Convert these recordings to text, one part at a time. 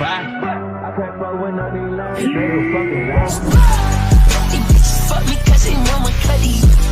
fire. I can't fuck like. Fuck me cause they know I'm cutty.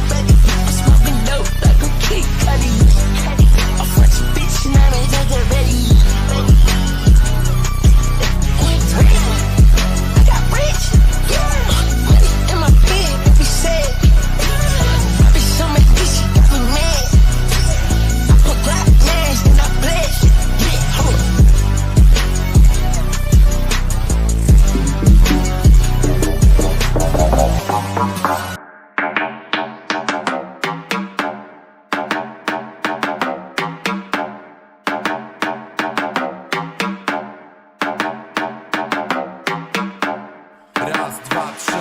Raz, dwa, trzy.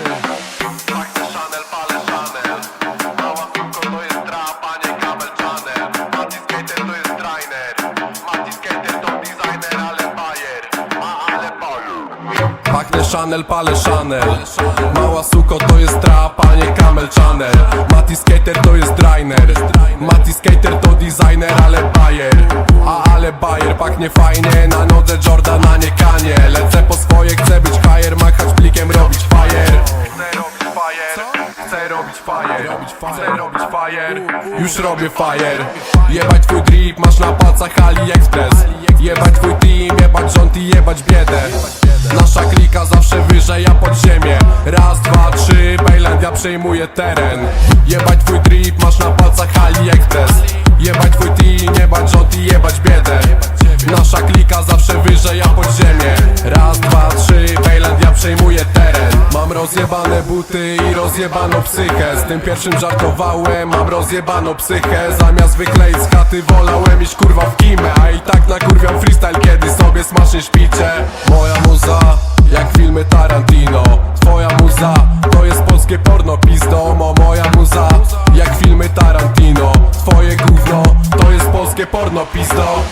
Pachnie Chanel, palę Chanel. Mała suko to jest trap, a nie Camel Chanel. Mati Skater to jest trainer. Mati Skater to designer, ale bajer. A ale bajer Pachnę Chanel, palę Chanel. Mała suko to jest trap, a nie Camel Chanel. Mati Skater to jest drainer Mati Skater to designer, ale bajer A ale bajer, pachnie fajnie. Na nodze Jordan, a nie kanie. Lecę po swoje, chcę być hajer Machać plikiem, robić fajer Chcę robić fajer Chcę robić fajer, chcę robić fajer Już robię fajer Jebać twój drip, masz na palcach AliExpress. Jebać twój team, jebać rząd i jebać biedę. Nasza klika zawsze wyżej, ja pod ziemię. Raz, dwa, trzy, Bejlandia przejmuje teren. Jebać twój drip, masz na palcach AliExpress Raz, dwa, trzy, Bejlandia przejmuje teren. Mam rozjebane buty i rozjebaną psychę. Z tym pierwszym żartowałem, mam rozjebaną psychę. Zamiast wykleić z chaty wolałem iść kurwa w kimę. A i tak nakurwiam freestyle, kiedy sobie smacznie śpicie. Moja muza, jak filmy Tarantino. Twoja muza, to jest polskie porno pizdo. Mo moja muza, jak filmy Tarantino. Twoje gówno, to jest polskie porno pizdo